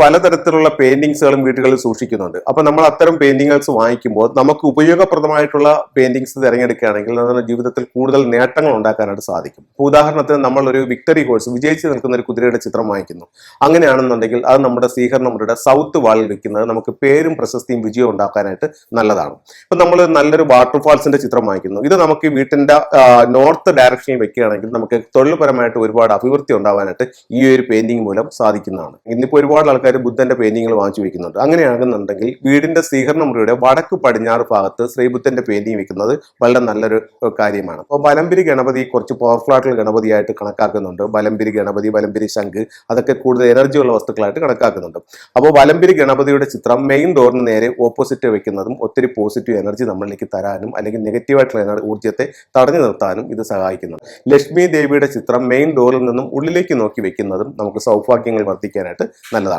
പലതരത്തിലുള്ള പെയിന്റിങ്സുകളും വീടുകളിൽ സൂക്ഷിക്കുന്നുണ്ട്. അപ്പൊ നമ്മൾ അത്തരം പെയിന്റിങ്സ് വാങ്ങിക്കുമ്പോൾ നമുക്ക് ഉപയോഗപ്രദമായിട്ടുള്ള പെയിന്റിങ്സ് തിരഞ്ഞെടുക്കുകയാണെങ്കിൽ നമ്മുടെ ജീവിതത്തിൽ കൂടുതൽ നേട്ടങ്ങൾ ഉണ്ടാക്കാനായിട്ട് സാധിക്കും. ഇപ്പൊ ഉദാഹരണത്തിന് നമ്മൾ ഒരു വിക്ടറി കോഴ്സ് വിജയിച്ച് നിൽക്കുന്ന ഒരു കുതിരയുടെ ചിത്രം വാങ്ങിക്കുന്നു. അങ്ങനെയാണെന്നുണ്ടെങ്കിൽ അത് നമ്മുടെ സ്വീകരണമുറിയുടെ സൗത്ത് വാളിൽ വെക്കുന്നത് നമുക്ക് പേരും പ്രശസ്തിയും വിജയവും ഉണ്ടാക്കാനായിട്ട് നല്ലതാണ്. ഇപ്പൊ നമ്മൾ നല്ലൊരു വാട്ടർഫാൾസിന്റെ ചിത്രം വാങ്ങിക്കുന്നു. ഇത് നമുക്ക് വീട്ടിന്റെ നോർത്ത് ഡയറക്ഷനിൽ വെക്കുകയാണെങ്കിൽ നമുക്ക് തൊഴിൽപരമായിട്ട് ഒരുപാട് അഭിവൃദ്ധി ഉണ്ടാവാനായിട്ട് ഈ ഒരു പെയിന്റിംഗ് മൂലം സാധിക്കുന്നതാണ്. ഇന്നിപ്പോൾ ഒരുപാട് ആൾക്കാർ ബുദ്ധന്റെ പെയിന്റിങ്ങൾ വാങ്ങിച്ചു വെക്കുന്നുണ്ട്. അങ്ങനെയാകുന്നുണ്ടെങ്കിൽ വീടിന്റെ സ്വീകരണ മുറിയുടെ വടക്ക് പടിഞ്ഞാറ് ഭാഗത്ത് ശ്രീബുദ്ധന്റെ പെയിന്റിംഗ് വെക്കുന്നത് വളരെ നല്ലൊരു കാര്യമാണ്. അപ്പോൾ ബലംപിരി ഗണപതി കുറച്ച് പവർഫുൾ ആയിട്ടുള്ള ഗണപതിയായിട്ട് കണക്കാക്കുന്നുണ്ട്. ബലംപിരി ഗണപതി ബലംപിരി ശംഖ് അതൊക്കെ കൂടുതൽ എനർജിയുള്ള വസ്തുക്കളായിട്ട് കണക്കാക്കുന്നുണ്ട്. അപ്പോൾ ബലംപിരി ഗണപതിയുടെ ചിത്രം മെയിൻ ഡോറിന് നേരെ ഓപ്പോസിറ്റ് വെക്കുന്നതും ഒത്തിരി പോസിറ്റീവ് എനർജി നമ്മളിലേക്ക് തരാനും അല്ലെങ്കിൽ നെഗറ്റീവായിട്ടുള്ള ഊർജത്തെ തടഞ്ഞു നിർത്താനും ഇത് സഹായിക്കുന്നുണ്ട്. ലക്ഷ്മി ദേവിയുടെ ചിത്രം മെയിൻ ഡോറിൽ നിന്നും ഉള്ളിലേക്ക് നോക്കി വെക്കുന്നതും നമുക്ക് സൗഭാഗ്യങ്ങൾ വർദ്ധിക്കാനായിട്ട് നല്ലതാണ്.